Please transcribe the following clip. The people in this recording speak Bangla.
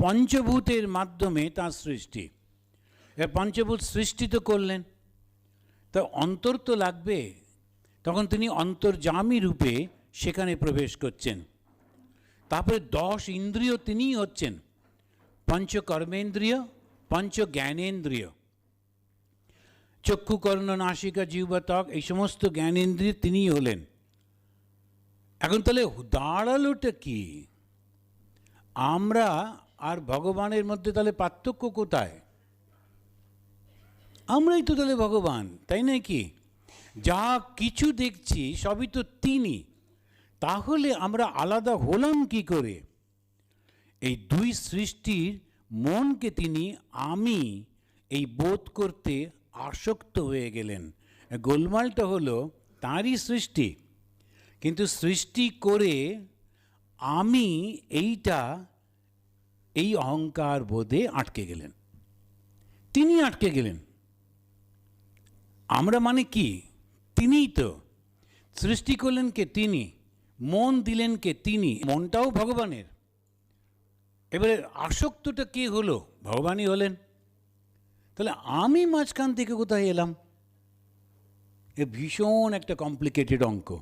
পঞ্চভূতের মাধ্যমে তার সৃষ্টি। পঞ্চভূত সৃষ্টি তো করলেন। তা অন্তর তো লাগবে। তখন তিনি অন্তর্জামী রূপে সেখানে প্রবেশ করছেন। তারপরে দশ ইন্দ্রিয় তিনিই হচ্ছেন। পঞ্চ কর্মেন্দ্রিয় পঞ্চ জ্ঞানেন্দ্রিয় চক্ষু কর্ণ নাসিকা, জিহ্বা, ত্বক, এই সমস্ত জ্ঞানেন্দ্রিয় তিনিই হলেন। এখন তাহলে দাঁড়ালোটা কি? আমরা আর ভগবানের মধ্যে তাহলে পার্থক্য কোথায়? আমরাই তো তাহলে ভগবান, তাই নয় কি? যা কিছু দেখছি সবই তো তিনি। তাহলে আমরা আলাদা হলাম কি করে? এই দুই সৃষ্টির মনকে তিনি, আমি এই বোধ করতে আসক্ত হয়ে গেলেন। গোলমালটা হলো তাঁরই সৃষ্টি। কিন্তু সৃষ্টি করে আমি এইটা এই অহংকার বোধে আটকে গেলেন। তিনি আটকে গেলেন। আমরা মানে কি? তিনিই তো। সৃষ্টি করলেন কে তিনি? মন দিলেন কে তিনি? মনটাও ভগবানের। এবারে আসক্তটা কে হলো? ভগবানই হলেন। তাহলে আমি মাঝখান থেকে কোথায় এলাম? এ ভীষণ একটা কমপ্লিকেটেড অঙ্ক।